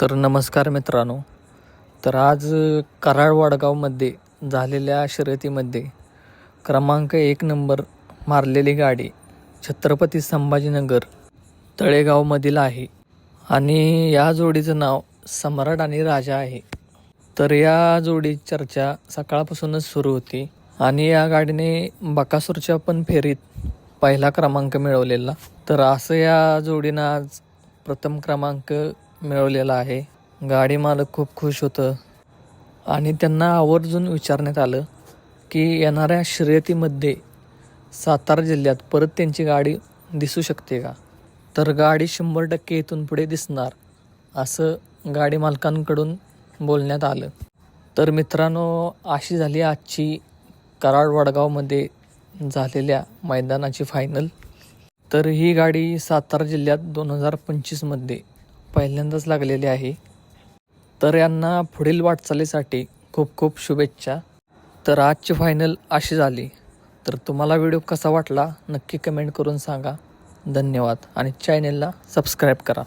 तर नमस्कार मित्रांनो. तर आज कराड वडगावमध्ये झालेल्या शर्यतीमध्ये क्रमांक एक नंबर मारलेली गाडी छत्रपती संभाजीनगर तळेगावमधील आहे आणि या जोडीचं नाव सम्राट आणि राजा आहे. तर या जोडी चर्चा सकाळपासूनच सुरू होती आणि या गाडीने बकासूरच्या पण फेरीत पहिला क्रमांक मिळवलेला. तर असं या जोडीनं आज प्रथम क्रमांक मिळवलेला आहे. गाडी मालक खूप खुश होतं. आणि त्यांना आवर्जून विचारण्यात आलं की येणाऱ्या शर्यतीमध्ये सातारा जिल्ह्यात परत त्यांची गाडी दिसू शकते का? तर गाडी शंभर टक्के इथून पुढे दिसणार असं गाडी मालकांकडून बोलण्यात आलं. तर मित्रांनो अशी झाली आजची कराड वडगावमध्ये झालेल्या मैदानाची फायनल तर ही गाडी सातारा जिल्ह्यात दोन हजार पंचवीसमध्ये पहिल्यांदाच लागलेली आहे. तर यांना पुढील वाटचालीसाठी खूप खूप शुभेच्छा. तर आजची फायनल अशी झाली. तर तुम्हाला व्हिडिओ कसा वाटला नक्की कमेंट करून सांगा. धन्यवाद आणि चॅनेलला सबस्क्राईब करा.